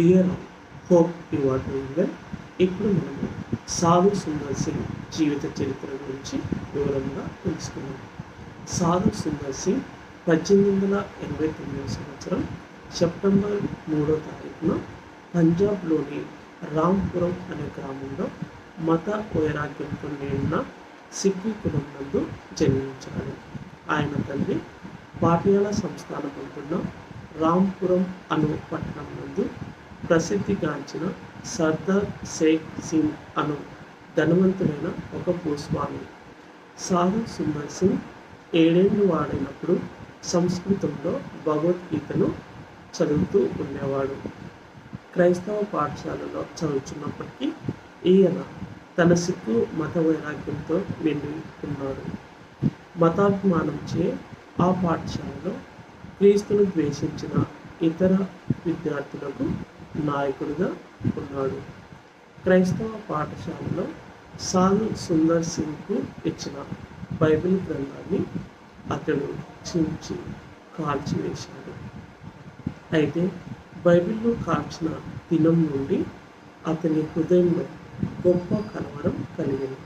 Dear hope you are well ఇప్పుడు మనము సాధు సుందర్ సింగ్ జీవిత చరిత్ర గురించి వివరంగా తెలుసుకున్నాం సాధు సుందర్ సింగ్ పద్దెనిమిది వందల ఎనభై తొమ్మిదవ సంవత్సరం సెప్టెంబర్ మూడో తారీఖున పంజాబ్లోని రాంపురం అనే గ్రామంలో మత వైరాగ్యంతో నిండిన సిక్కు కులం నందు జన్మించాడు. ఆయన తల్లి పాటియాల సంస్థానం ఉంటున్న రాంపురం అను పట్టణం నందు ప్రసిద్ధిగాంచిన సర్దార్ షేక్ సింగ్ అను ధనవంతుడైన ఒక భూస్వామి. సాధు సుందర్ సింగ్ ఏడేళ్ళు వాడైనప్పుడు సంస్కృతంలో భగవద్గీతను చదువుతూ ఉండేవాడు. క్రైస్తవ పాఠశాలలో చదువుతున్నప్పటికీ ఈయన తన సిక్కు మత వైరాగ్యంతో నిండి ఉన్నాడు మతాభిమానంచే ఆ పాఠశాలలో క్రీస్తును ద్వేషించిన ఇతర విద్యార్థులకు నాయకుడిగా ఉన్నాడు. క్రైస్తవ పాఠశాలలో సాల్ సుందర్ సింగ్కు ఇచ్చిన బైబిల్ గ్రంథాన్ని అతడు చించి కాల్చివేశాడు. అయితే బైబిల్లో కాల్చిన దినం నుండి అతని హృదయంలో గొప్ప కలవరం కలిగింది.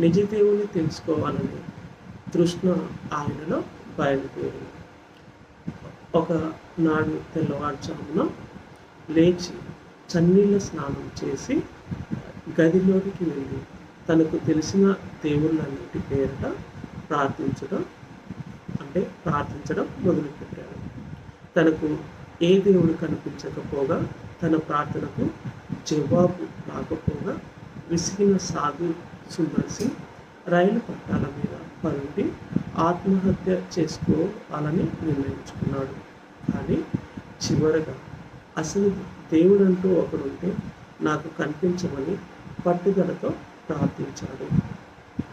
నిజదేవుని తెలుసుకోవాలనే తృష్ణ ఆయనలో బయలుదేరింది. ఒక నాడు తెల్లవారుజామున లేచి చన్నీళ్ళ స్నానం చేసి గదిలోనికి వెళ్ళి తనకు తెలిసిన దేవుళ్ళన్నిటి పేరిట ప్రార్థించడం అంటే ప్రార్థించడం మొదలుపెట్టాడు. తనకు ఏ దేవుడు కనిపించకపోగా తన ప్రార్థనకు జవాబు రాకపోగా విసిగిన సాధు సుందర్ సింగ్ రైలు పట్టాల మీద పరుండి ఆత్మహత్య చేసుకోవాలని నిర్ణయించుకున్నాడు. కానీ చివరగా అసలు దేవుడంటూ ఒకడుంటే నాకు కనిపించమని పట్టుదలతో ప్రార్థించాడు.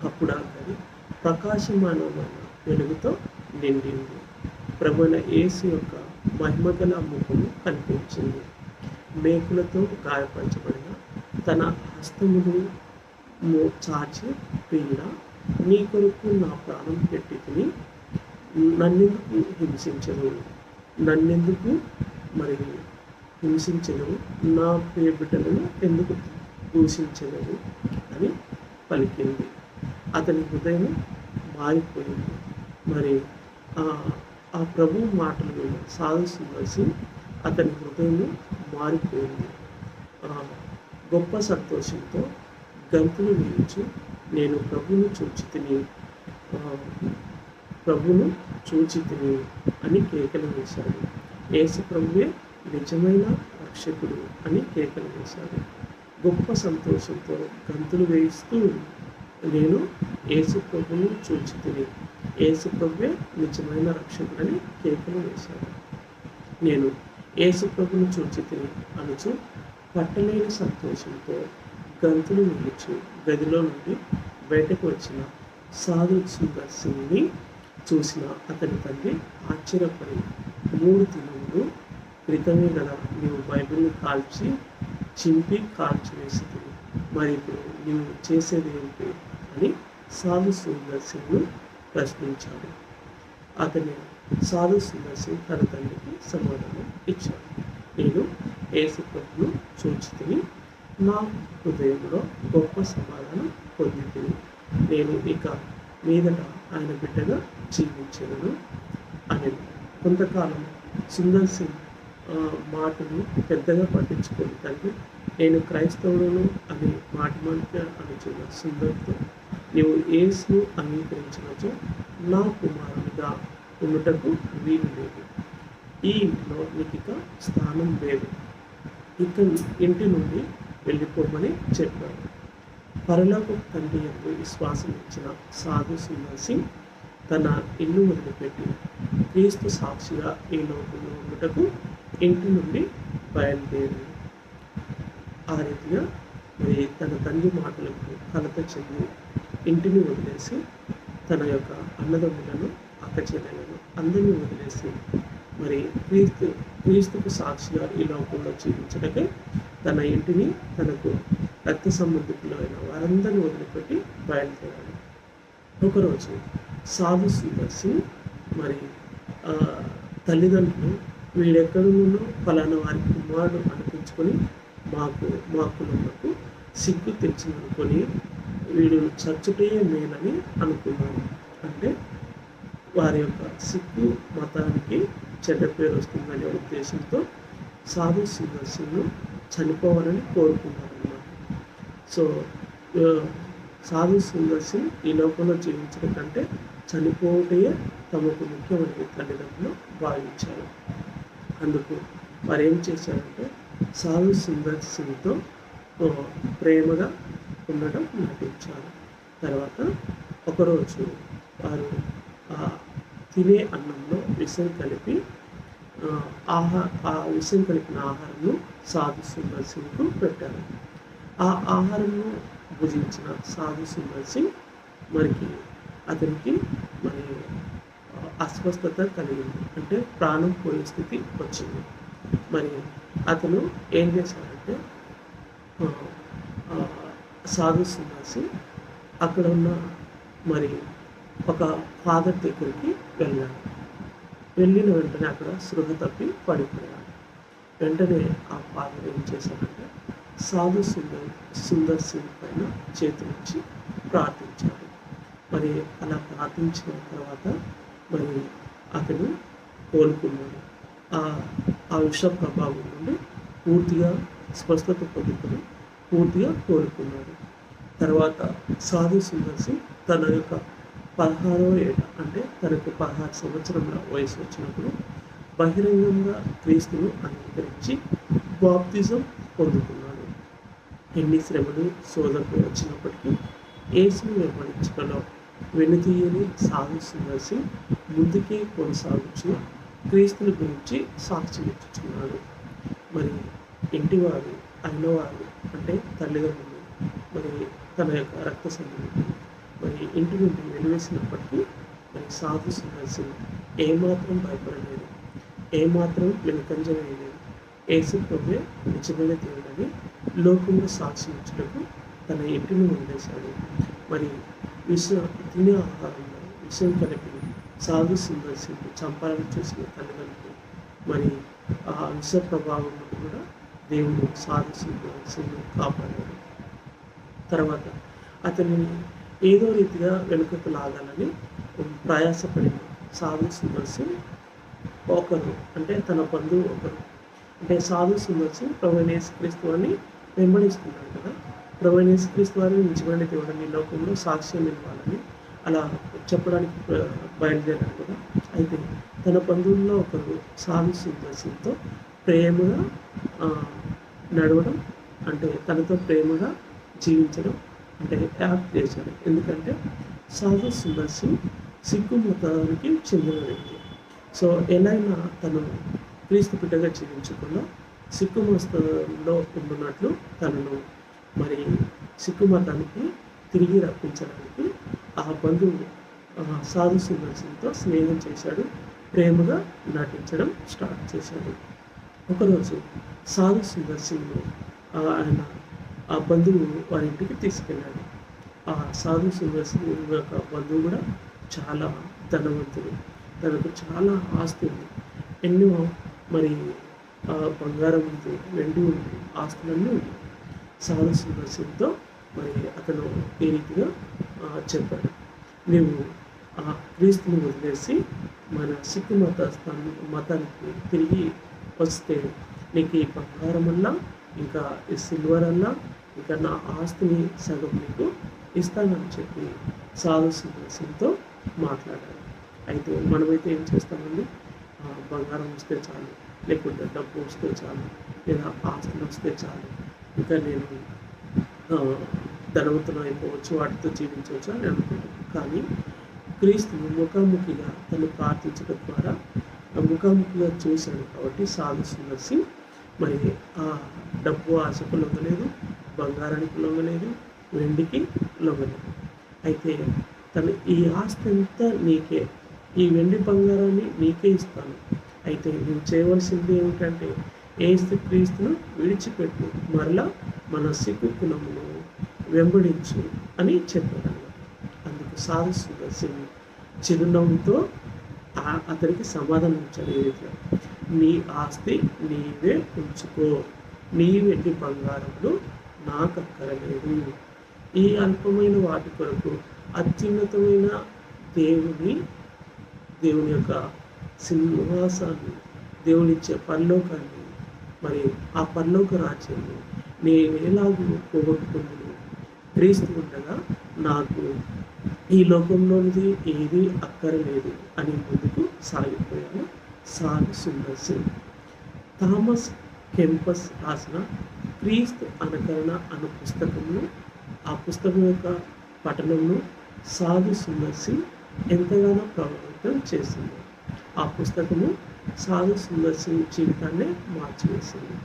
అప్పుడు ఆ గది ప్రకాశమానమైన వెలుగుతో నిండింది. ప్రభున యేసు యొక్క మహిమగల ముఖము కనిపించింది. మేకులతో గాయపరచబడిన తన హస్తములు చాచి పిల్ల నీ కొరకు నా ప్రాణం పెట్టి తిని నన్నెందుకు హింసించదు నన్నెందుకు మరి? హింసించదు నా ప్రియ బిడ్డలను ఎందుకు దూషించలేదు అని పలికింది. అతని హృదయం మారిపోయింది. మరి ఆ ప్రభు మాటలను విన్న అతని హృదయం మారిపోయింది. గొప్ప సంతోషంతో గంతులు వేయించి నేను ప్రభును చూచి తిని ప్రభును చూచి తిని అని కేకలు వేశాడు. యేసు ప్రభువే నిజమైన రక్షకుడు అని కేకలు వేశాడు. గొప్ప సంతోషంతో గంతులు వేయిస్తూ నేను యేసుప్రభును చూచి తిని ఏసుప్రభువే నిజమైన రక్షకుడని కేకలు వేశాడు. నేను యేసుప్రభును చూచి తిని అనుచు పట్టలేని సంతోషంతో గంతులు నిలిచి గదిలో నుండి బయటకు వచ్చిన సాధు సుందర్ సింగ్ని చూసిన అతని తండ్రి ఆశ్చర్యపడి మూడు దినములు క్రితమే కదా నీవు బైబిల్ని కాల్చి చింపి కాల్చి వేసింది మరి ఇప్పుడు నీవు చేసేది ఏంటి అని సాధు సుందర్ సింగ్ ప్రశ్నించాడు. అతని సాధు సుందర్ సింగ్ తన తండ్రికి సమాధానం ఇచ్చాడు. నేను ఏసుప్రభును ప్రభును నా హృదయంలో గొప్ప సమాధానం పొంది నేను ఇక మీదట ఆయన బిడ్డగా జీవించను అనేది కొంతకాలం సుందర్ సింగ్ మాటను పెద్దగా పట్టించుకొని తండ్రి. నేను క్రైస్తవులను అని మాట మాట అనుచున్న సుందర్తో నీవు ఏసును అంగీకరించినచో నా కుమారునిగా ఉండుటకు వీలు లేదు. ఈ ఇంటిలో నీకు ఇక స్థానం లేదు. ఇక ఇంటి నుండి వెళ్ళిపోమని చెప్పాడు. పరలోక తండ్రి యొక్క విశ్వాసం ఇచ్చిన సాధు సుందర్ సింగ్ తన ఇల్లు వదిలిపెట్టి క్రీస్తు సాక్షిగా ఈ లోకంలో ఉండటకు ఇంటి నుండి బయలుదేరి ఆ రీతిగా మరి తన తండ్రి మాటలకు కలత చెంది ఇంటిని వదిలేసి తన యొక్క అన్నదమ్ములను అక్క చెల్లెలను అందరినీ వదిలేసి మరి క్రీస్తు క్రీస్తుకు సాక్షిగా ఈ లోకంలో జీవించడమే తన ఇంటిని తనకు రక్త సంబంధికులైన వారందరినీ వదిలిపెట్టి బయలుదేరాడు. ఒకరోజు సాధు సుందర్ సింగ్ మరి తల్లిదండ్రులు వీడెక్కడున్నో ఫలానా వారి కుమారుడు అనిపించుకొని మాకు మా కులములకు సిగ్గు తెచ్చిందనుకొని వీడు చచ్చుటే మేలని అనుకున్నాను అంటే వారి యొక్క సిగ్గు మతానికి చెడ్డ పేరు వస్తుందనే ఉద్దేశంతో సాధు సింహస్సును చనిపోవాలని కోరుకున్నారన్నమాట. సో సాధు సుందర్సి ఈ లోకంలో జీవించడం కంటే చనిపోవటే తమకు ముఖ్యమైన తల్లిదండ్రులు భావించారు. అందుకు వారు ఏం చేశారంటే సాధు సుందర్ సింగ్తో ప్రేమగా ఉండడం నటించారు. తర్వాత ఒకరోజు వారు ఆ తినే అన్నంలో విషం కలిపి ఆహార ఆహా ఆ విషం కలిపిన ఆహారంను సాధు సుందర్ సింగ్కు పెట్టారు. ఆ ఆహారంను భుజించిన సాధు సుందర్ సింగ్ మరికి అతనికి మరి అస్వస్థత కలిగింది. అంటే ప్రాణం పోయే స్థితి వచ్చింది. మరి అతను ఏం చేశాడంటే సాధు సుందర్ అక్కడ ఉన్న మరి ఒక ఫాదర్ దగ్గరికి వెళ్ళాడు. వెళ్ళిన వెంటనే అక్కడ సృహ తప్పి పడిపోయాడు. వెంటనే ఆ ఫాదర్ ఏం చేశాడంటే సాధు సుందర్ సుందర్ సింగ్ పైన చేతులుంచి ప్రార్థించాడు. మరి అలా ప్రార్థించిన తర్వాత మరి అతను కోలుకున్నాడు. ఆ విష ప్రభావం నుండి పూర్తిగా స్పష్టత పొందుకొని పూర్తిగా కోలుకున్నాడు. తర్వాత సాధు సుందర్సి తన యొక్క పదహారవ ఏట అంటే తనకు పదహారు సంవత్సరముల వయసు వచ్చినప్పుడు బహిరంగంగా క్రీస్తును అంగీకరించి బాప్తిజం పొందుకున్నాడు. ఎన్ని శ్రమలు శోధకు వచ్చినప్పటికీ యేసును వెంబడించడంలో వెనుతీయని సాధు సుందర్సి ముందుకి కొనసాగుచు క్రీస్తుని గురించి సాక్ష్యం ఇచ్చుచున్నాడు మరి ఇంటివారు అయినవారు అంటే తల్లిదండ్రులు మరి తన యొక్క రక్త సంబంధికులు మరి ఇంటి నుండి వెలివేసినప్పటికీ మరి సాధు సన్యాసి ఏమాత్రం భయపడలేదు. ఏమాత్రం వెనుకంజలేదు ఏసు యేసు ప్రభే నిజమైన దేవుడని లోకంలో సాక్ష్యం తన ఇంటిని వదిలేశాడు. మరి విష తినే ఆహారంలో విషయం కలిపి సాధు సుందర్ చంపాలని చూసిన తల్లిదండ్రులు. మరి ఆ విష ప్రభావం నుండి కూడా దేవుడు సాధు సుందర్ కాపాడాడు. తర్వాత అతనిని ఏదో రీతిగా వెనుకకు లాగాలని ప్రయాసపడింది. సాధు సుందర్ ఒకరు అంటే తన బంధువు ఒకరు. అంటే సాధు సుందర్ ప్రవీణేశ్వరిస్తు అని వెంబడిస్తున్నాడు కదా. ప్రవీణేశ్వరిస్తు వారిని నిజమైన దేవుడని లోకంలో సాక్ష్యం ఇవ్వాలని అలా చెప్పడానికి బయలుదేరారు కదా. అయితే తన బంధువుల్లో ఒకరు సాధు సుందర్ ప్రేమగా నడవడం అంటే తనతో ప్రేమగా జీవించడం అంటే యాప్ చేశాడు ఎందుకంటే సాధు సుందర్ సిగ్గు సిక్కు మతానికి చెందిన వ్యక్తి. సో ఎలాగైనా తను క్రీస్తు బిడ్డగా జీవించకుండా సిక్కు మతంలో ఉండున్నట్లు తనను మరి సిక్కు మతానికి తిరిగి రప్పించడానికి ఆ బంధువు సాధు సుందర్ స్నేహం చేశాడు. ప్రేమగా నటించడం స్టార్ట్ చేశాడు. ఒకరోజు సాధు సుందర్ ఆయన ఆ బంధువు వారి ఇంటికి తీసుకెళ్ళాడు. ఆ సాధు సుందర్ యొక్క బంధువు కూడా చాలా ధనవంతుడు. తనకు చాలా ఆస్తి ఉంది. ఎన్నో మరి ఆ, బంగారం ఉంది వెండి ఉంది ఆస్తులన్నీ ఉంది సాధు సుందర్ మరి అతను ఈ రీతిగా చెప్పాడు. నీవు ఆ క్రీస్తుని వదిలేసి మన సిక్కు మత మతానికి తిరిగి వస్తే నీకు ఈ బంగారం అన్నా ఇంకా ఈ సిల్వర్ అన్నా ఇంకా నా ఆస్తిని సగం నీకు ఇస్తానని చెప్పి సాధు సుందర్ మాట్లాడారు. అయితే మనమైతే ఏం చేస్తామండి? బంగారం వస్తే చాలు లేకుంటే డబ్బు వస్తే చాలు లేదా ఆస్తులు వస్తే చాలు. ఇంకా నేను ధనవంతులు అయిపోవచ్చు వాటితో జీవించవచ్చు అని అనుకుంటాను కానీ క్రీస్తు ముఖాముఖిగా తను ప్రార్థించడం ద్వారా ముఖాముఖిగా చూశాడు కాబట్టి సాధు సుందర్ సింగ్ మరి ఆ డబ్బు ఆశకు లొంగలేదు బంగారానికి లొంగలేదు వెండికి లొంగలేదు. అయితే తను ఈ ఆస్తి అంతా నీకే ఈ వెండి బంగారాన్ని నీకే ఇస్తాను. అయితే నువ్వు చేయవలసింది ఏమిటంటే ఏస్తు క్రీస్తును విడిచిపెట్టు మరలా మన సిక్కు కులమును వెంబడించు అని చెప్పాడు అందుకు సాధు సింగ్ చిరునవ్వుతో అతనికి సమాధానం ఇచ్చాడు ఈ నీ ఆస్తి నీవే ఉంచుకో. నీ వెండి బంగారములు నాకు అక్కరలేదు. ఈ అల్పమైన వాటి కొరకు అత్యున్నతమైన దేవుని దేవుని యొక్క సింహాసాన్ని దేవునిచ్చే పరలోకాన్ని మరి ఆ పరలోక రాజ్యాన్ని నేను ఎలాగో పోగొట్టుకున్నాను. క్రీస్తు ఉండగా నాకు ఈ లోకంలోనిది ఏది అక్కరలేదు అని ముందుకు సాగిపోయాను సాగు సుందర్ సింగ్. థామస్ కెంపస్ రాసిన క్రీస్తు అనుకరణ అన్న పుస్తకంలో ఆ పుస్తకం యొక్క పఠనంలో సాధు సుందర్ సింగ్ ఎంతగానో ప్రభావితం చేసింది. ఆ పుస్తకము సాధు సుందర్ సింగ్ జీవితాన్ని మార్చివేసింది.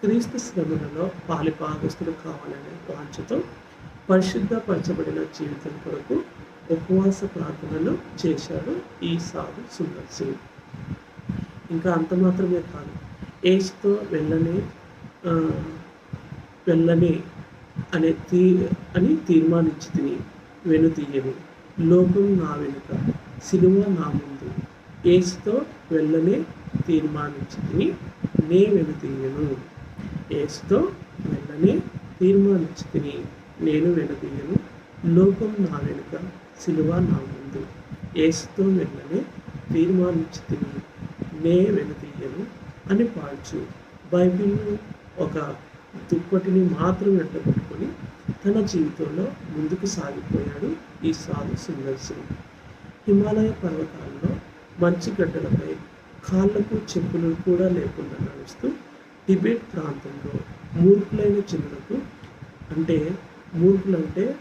క్రీస్తు శ్రమలలో పాలిపాగస్తులు కావాలనే వాంఛతో పరిశుద్ధపరచబడిన జీవితం కొరకు ఉపవాస ప్రార్థనలు చేశాడు ఈ సాధు సుందర్ సింగ్. ఇంకా అంత మాత్రమే కాదు ఏజ్తో వెళ్ళని వెళ్ళని అనే తీ అని తీర్మానించి తిని వెనుతీయని లోకం నా వెనుక సినిమా నా ముందు. ఏసుతో వెళ్ళనే తీర్మానించి తిని నే వెనుతీయను ఏసుతో వెళ్ళనే తీర్మానించి తిని నేను వెనదీయను. లోకం నా వెనుక సిలువ నా ముందు. ఏసుతో వెళ్ళనే తీర్మానించి తిని నే వెనదీయను అని పాడుచు. బైబిల్ను ఒక దుప్పటిని మాత్రం వెంట పెట్టుకొని తన జీవితంలో ముందుకు సాగిపోయాడు ఈ సాధు సుందర్ సింగ్ హిమాలయ పర్వతాల్లో మంచి గడ్డలపై కాళ్ళకు చెప్పులు కూడా లేకుండా నడుస్తూ టిబెట్ ప్రాంతంలో మూర్ఖులైన చిన్నలకు అంటే మూర్ఖులంటే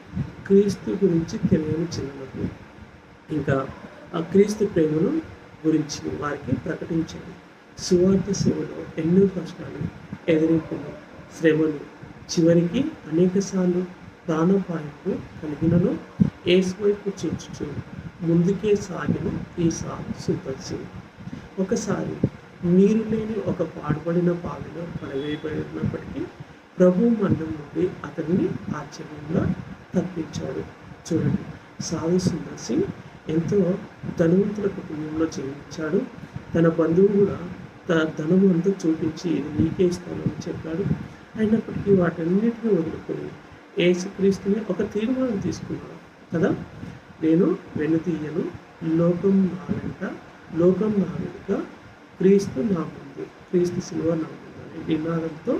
క్రీస్తు గురించి తెలియని చిన్నలకు ఇంకా ఆ క్రీస్తు ప్రేమను గురించి వారికి ప్రకటించండి. సువార్త సేవలో ఎన్నో కష్టాలు ఎదిరింపులు శ్రమలు చివరికి అనేకసార్లు ప్రాణపాయకు కలిగినను ఏసువైపు చూచుచు ముందుకే సాగిన ఈ సాగు సూపర్ ఒకసారి నీరు లేని ఒక పాడుబడిన బావిలో పడవేయబడినప్పటికీ ప్రభు మండం నుండి అతనిని ఆశ్చర్యంగా తప్పించాడు. చూడండి సాధు సుందర్ సింగ్ ఎంతో ధనవంతుల కుటుంబంలో జీవించాడు. తన బంధువు కూడా తన ధనం అంతా చూపించి ఇది నీకే ఇస్తానని చెప్పాడు. అయినప్పటికీ వాటన్నిటిని వదులుకొని ఏసుక్రీస్తుని ఒక తీర్మానం తీసుకున్నాడు. కదా? నేను వెనుతీయను లోకం నా వెంట లోకం నా వెనుక క్రీస్తు నా ముందు క్రీస్తు శిలువ నా ముందు అనే నినాదంతో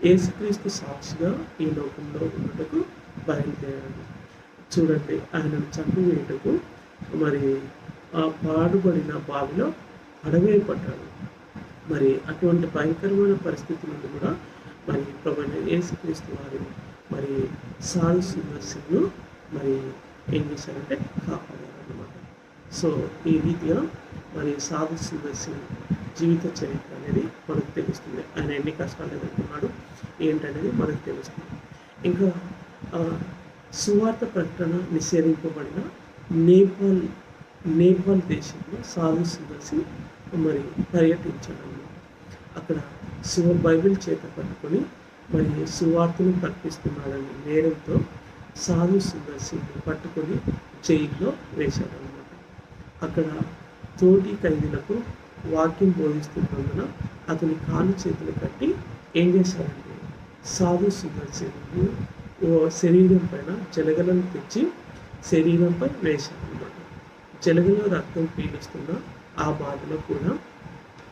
ఏసుక్రీస్తు సాక్షిగా ఈ లోకంలో ఉన్నటకు బయలుదేరాడు. చూడండి ఆయనను చంపివేయటకు మరి ఆ పాడుబడిన బావిలో అడవేయబడ్డాడు. మరి అటువంటి భయంకరమైన పరిస్థితి నుండి కూడా మరి ప్రభుత్వ యేసుక్రీస్తు వారు మరి సాధు సుందర్ సింగ్ను మరి ఏం చేశారంటే కాపాడారు అనమాట సో ఈ రీతిగా మరి సాధు సుందర్ జీవిత చరిత్ర అనేది మనకు తెలుస్తుంది. ఆయన ఎన్ని కష్టాలు ఎదుర్కొన్నాడు ఏంటనేది మనకు తెలుస్తుంది. ఇంకా సువార్త ప్రకటన నిషేధింపబడిన నేపాల్ నేపాల్ దేశంలో సాధు సుదర్శి మరి పర్యటించాడు అక్కడ శివ బైబిల్ చేత పట్టుకొని మరి సువార్తను ప్రకటిస్తున్నాడని నేరంతో సాధు సుందర్ పట్టుకొని జైల్లో వేశాడు అనమాట అక్కడ తోటి ఖైదీలకు వాక్యం బోధిస్తున్నందున అతని కాలు చేతులు కట్టి ఏం చేశారంటే సాధు సుందర్ ఓ శరీరం పైన జలగలను తెచ్చి శరీరంపై వేశారు జలగలో రక్తం పీలుస్తున్న ఆ బాధలో కూడా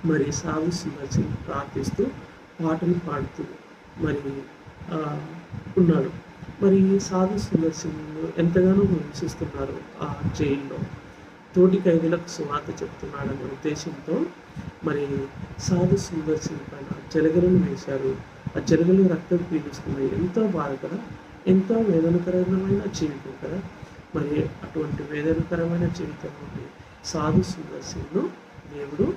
మరి సాగు సుందర్ ప్రార్థిస్తూ పాటలు పాడుతూ మరి ఉన్నాడు మరి సాధు సుందర్ ఎంతగానో హింసిస్తున్నారు ఆ జైల్లో? తోటి ఖైదీలకు సువార్త చెప్తున్నాడనే ఉద్దేశంతో మరి సాధు సుందర్ సింగ్ పైన జలగలను వేశారు. ఆ జలగలు రక్తం పీలుస్తున్నాయి. ఎంతో బాధకర ఎంతో వేదనకరమైన జీవితం కదా? మరి అటువంటి వేదనకరమైన జీవితం నుండి సాధు సుందర్ సింగ్ను దేవుడు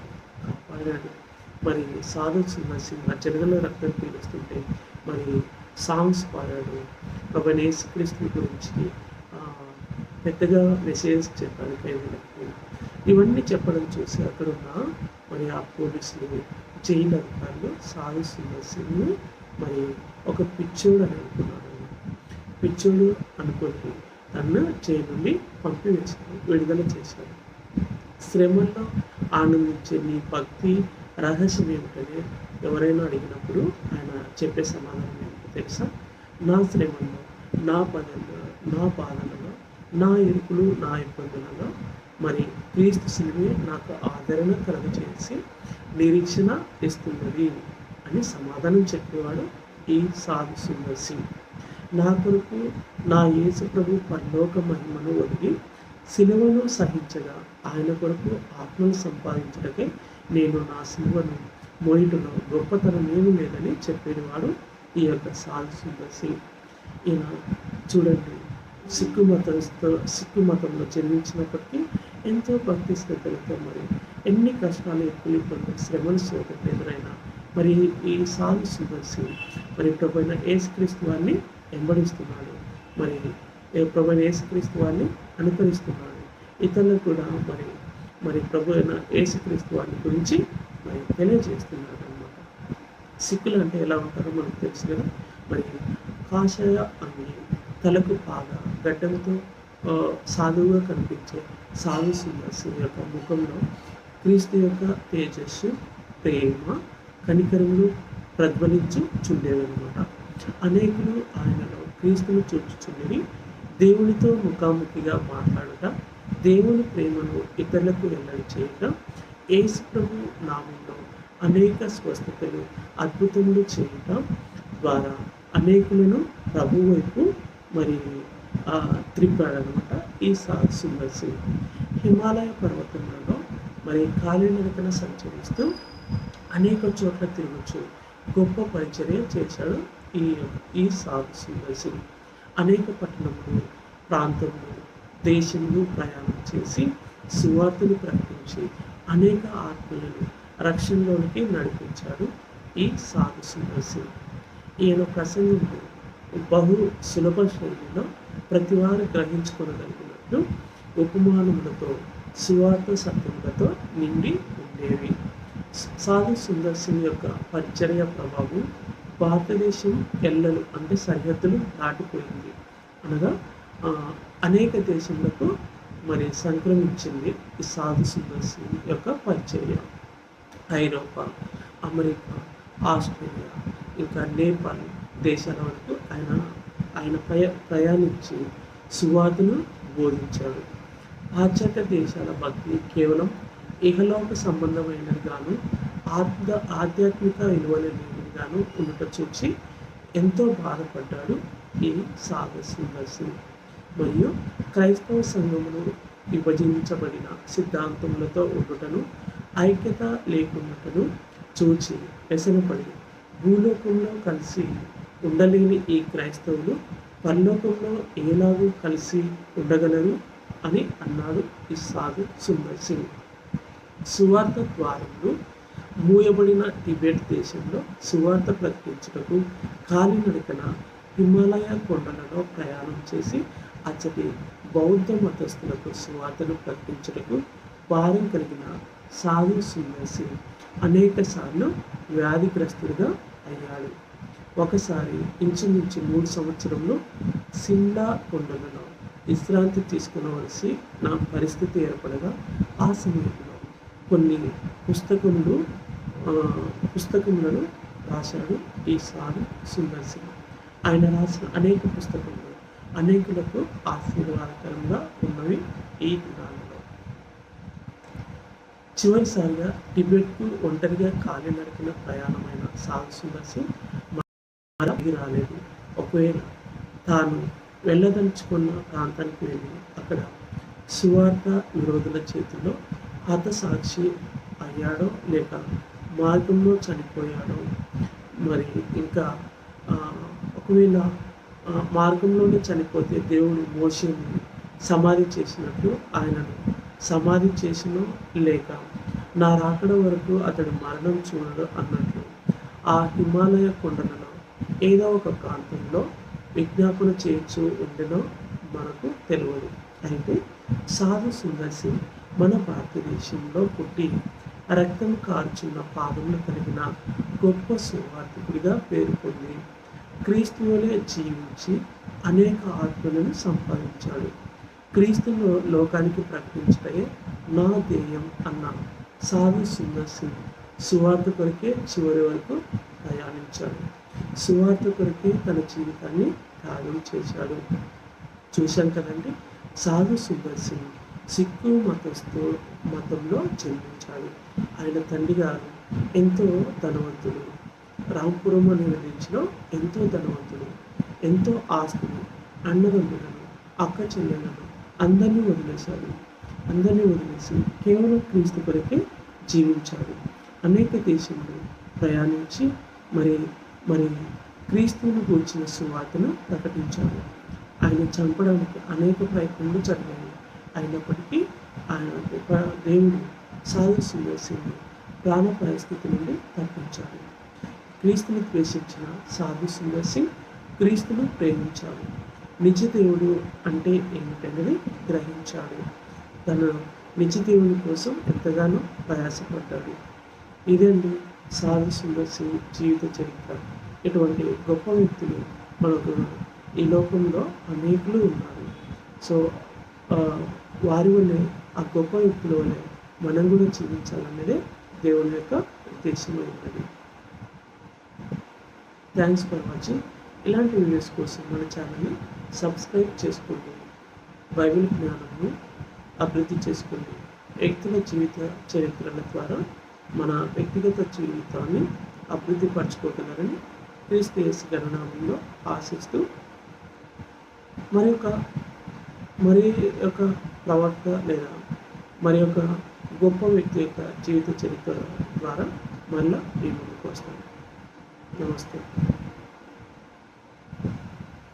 కాపాడాడు. మరి సాధు సుందర్ సింగ్ ఆ జలగలో రక్తం పీలుస్తుంటే మరి సాంగ్స్ పాడాడు. ప్రభు యేసుక్రీస్తు గురించి పెద్దగా మెసేజ్ చెప్పడానికి ఖైదీలకు ఇవన్నీ చెప్పడం చూసి అక్కడ ఉన్న మరి ఆ పోలీసులు జైలు అధికారులు సాధు సుందర్ మరి ఒక పిచ్చోడు అని అనుకున్నాడు పిచ్చోడు అనుకుని తను జైలు నుండి పంపివేశాడు విడుదల చేశాడు. శ్రమల్లో ఆనందించే నీ భక్తి రహస్యం ఏమిటనే ఎవరైనా అడిగినప్పుడు ఆయన చెప్పే సమాధానం ఏమిటో తెలుసా? నా శ్రమంలో నా పదంలో నా బాధలో నా ఇరుకులు నా ఇబ్బందులలో మరి క్రీస్తు శిలువే నాకు ఆదరణ కలుగజేసి నిరీక్షణ ఇస్తున్నది అని సమాధానం చెప్పేవాడు ఈ సాధు సుందర్ నా కొరకు నా యేసు ప్రభు పరలోక మహిమను వదిలి సిలువను సహించగా ఆయన కొరకు ఆత్మను సంపాదించడకే నేను నా సిలువను మోయిటలో గొప్పతనం ఏమి లేదని చెప్పేవాడు ఈ యొక్క సాధు సుందర్ ఈయన చూడండి సిక్కు మతంతో సిక్కు మతంలో జన్మించినప్పటికీ ఎంతో భక్తి శ్రద్ధలతో మరి ఎన్ని కష్టాలు ఎక్కువ ఇబ్బందులు శ్రమలు సోదరు ఎదురైనా మరి ఈ సాధు సుందర్ మరి ప్రభు ఏసుక్రీస్తు వారిని వెంబడిస్తున్నాడు. మరి ప్రభు ఏసుక్రీస్తు వారిని అనుకరిస్తున్నాడు. ఇతరులకు కూడా మరి మరి ప్రభు అయిన ఏసుక్రీస్తు వారిని గురించి మరి తెలియజేస్తున్నాడు అనమాట సిక్కులు అంటే ఎలా ఉంటారో మనకు తెలుసు కదా. మరి కాషాయ అని తలకు పాగా గడ్డంతో సాధువుగా కనిపించే సాధు సుందర్శి యొక్క ముఖంలో క్రీస్తు యొక్క తేజస్సు ప్రేమ కనికరములు ప్రజ్వలించు చుండేదనమాట అనేకులు ఆయనలో క్రీస్తును చూచుచుండని దేవునితో ముఖాముఖిగా మాట్లాడట దేవుని ప్రేమను ఇతరులకు వెల్లడి చేయట ఏసు ప్రభు నామంలో అనేక స్వస్థతలు అద్భుతములు చేయటం ద్వారా అనేకులను ప్రభు వైపు త్రిప్పాడనమాట ఈ సుందర్ సింగ్ హిమాలయ పర్వతములలో మరి కాలినడకన సంచరిస్తూ అనేక చోట్ల తిరగచ్చు గొప్ప పరిచర్య చేశాడు ఈ ఈ సాధు సుందర్ సింగ్ అనేక పట్టణములు ప్రాంతములు దేశములు ప్రయాణం చేసి సువార్తను ప్రకటించి అనేక ఆత్మలను రక్షణలోనికి నడిపించాడు ఈ సాధు సుందర్ సింగ్ ఈయన ప్రసంగంలో బహు సులభ శైలిలో ప్రతివారు గ్రహించుకోగలిగినట్టు ఉపమానములతో సువార్త సత్యములతో నిండి ఉండేవి. సాధు సుందర్ సింగ్ యొక్క పరిచర్య ప్రభావం భారతదేశం ఎల్లలు అంటే సరిహద్దులు దాటిపోయింది. అనగా అనేక దేశములకు మరి సంక్రమించింది ఈ సాధు సుందర్ సింగ్ యొక్క పరిచర్య. ఐరోపా అమెరికా ఆస్ట్రేలియా ఇంకా నేపాల్ దేశాల వరకు ఆయన ఆయన ప్రయ ప్రయాణించి సువార్తను బోధించాడు. పాశ్చాత్య దేశాల భక్తి కేవలం ఇహలోక సంబంధమైనది గాను ఆత్మ ఆధ్యాత్మిక విలువలేనిది ఉండట చూసి ఎంతో బాధపడ్డాడు ఈ సాగర్ సుందర్ సింగ్ మరియు క్రైస్తవ సంఘమును విభజించబడిన సిద్ధాంతములతో ఉండుటను ఐక్యత లేకుండాను చూచి వ్యసనపడి భూలోకంలో కలిసి ఉండలేని ఈ క్రైస్తవులు పరలోకంలో ఏలాగూ కలిసి ఉండగలరు అని అన్నాడు ఈ సాధు సుందర్ సింగ్. సువార్త ద్వారంలో మూయబడిన టిబెట్ దేశంలో సువార్త ప్రకటించుటకు కాలినడకన హిమాలయ కొండలలో ప్రయాణం చేసి అచ్చటి బౌద్ధ మతస్థులకు సువార్తను ప్రకటించుటకు భారం కలిగిన సాధు సుందర్ సింగ్ అనేక సార్లు వ్యాధిగ్రస్తుడిగా అయ్యాడు. ఒకసారి ఇంచుమించు మూడు సంవత్సరంలో సిమ్లా కొండలలో విశ్రాంతి తీసుకునవలసి నా పరిస్థితి ఏర్పడగా ఆ సమయంలో కొన్ని పుస్తకములు పుస్తకములను రాశాడు ఈ సారు సుందర్ సింగ్. ఆయన రాసిన అనేక పుస్తకములు అనేకులకు ఆశీర్వాదకరంగా ఉన్నవి ఈ దినాలలో చివరిసారిగా టిబెట్కు ఒంటరిగా కాలి నడిపిన ప్రయాణమైన సాగు సుందర్ సింగ్ రాలేదు. ఒకవేళ తాను వెళ్ళదలుచుకున్న ప్రాంతానికి వెళ్ళి అక్కడ సువార్త విరోధుల చేతిలో హతసాక్షి అయ్యాడో లేక మార్గంలో చనిపోయాడో మరి ఇంకా ఒకవేళ మార్గంలోనే చనిపోతే దేవుడు మోషని సమాధి చేసినట్లు ఆయనను సమాధి చేసినో లేక నా రాకడ వరకు అతడు మరణం చూడడు అన్నట్లు ఆ హిమాలయ కొండలలో ఏదో ఒక ప్రాంతంలో విజ్ఞాపన చేయొచ్చు ఉండేనో మనకు తెలియదు అయితే సాధు సుందర్సి మన భారతదేశంలో పుట్టి రక్తం కార్చున్న పాదములు కలిగిన గొప్ప సువార్థకుడిగా పేర్కొంది క్రీస్తువులే జీవించి అనేక ఆత్మలను సంపాదించాడు. క్రీస్తులో లోకానికి ప్రకటించడే నా ధ్యేయం అన్న సాధు సుందర్ సింగ్ చివరి వరకు ప్రయాణించాడు. సువార్త కొరకే తన జీవితాన్ని త్యాగం చేశాడు. చూశాం కదండి సాధు సుందర్ సింగ్ సిక్కు మతస్థు మతంలో జన్మించాడు. ఆయన తండ్రి గారు ఎంతో ధనవంతుడు. రాంపురం అనే విలేజ్లో ఎంతో ధనవంతుడు ఎంతో ఆస్తులు అన్నదమ్ములను అక్క చెల్లెలను అందరినీ వదిలేశాడు. అందరినీ వదిలేసి కేవలం క్రీస్తు కొరకే జీవించాడు. అనేక దేశంలో ప్రయాణించి మరి మరి క్రీస్తువును గూర్చిన సువార్తను ప్రకటించాడు. ఆయన చంపడానికి అనేక ప్రయత్నాలు జరిగాయి. అయినప్పటికీ ఆయన దేవుడు సాధు వేసింది సింగ్ ప్రాణ పరిస్థితి నుండి తప్పించాడు. క్రీస్తుని ద్వేషించిన సాధు సుందర్ సింగ్ క్రీస్తును ప్రేమించాడు. నిజ దేవుడు అంటే ఏమిటనేది గ్రహించాడు. తను నిజ దేవుని కోసం ఎంతగానో ప్రయాసపడ్డాడు. ఇదండి సాధు సుందర్ సింగ్ జీవిత చరిత్ర. ఇటువంటి గొప్ప వ్యక్తులు మనకు ఈ లోకంలో అనేకులు ఉన్నారు. సో వారి వల్లే ఆ గొప్ప వ్యక్తుల వల్లే మనం కూడా జీవించాలనేదే దేవుని యొక్క ఉద్దేశం ఉన్నది థ్యాంక్స్ ఫర్ వాచింగ్ ఇలాంటి వీడియోస్ కోసం మన ఛానల్ని సబ్స్క్రైబ్ చేసుకోండి. బైబిల్ జ్ఞానంను అభివృద్ధి చేసుకోండి. వ్యక్తుల జీవిత చరిత్రల ద్వారా మన వ్యక్తిగత జీవితాన్ని అభివృద్ధి పరచుకోగలరని క్రీస్తు యేసు గణనామంలో ఆశిస్తూ మరి ఒక మరి ఒక ప్రవక్త లేదా మరి ఒక గొప్ప వ్యక్తి యొక్క జీవిత చరిత్ర ద్వారా మళ్ళీ మీ ముందుకు వస్తాను. నమస్తే.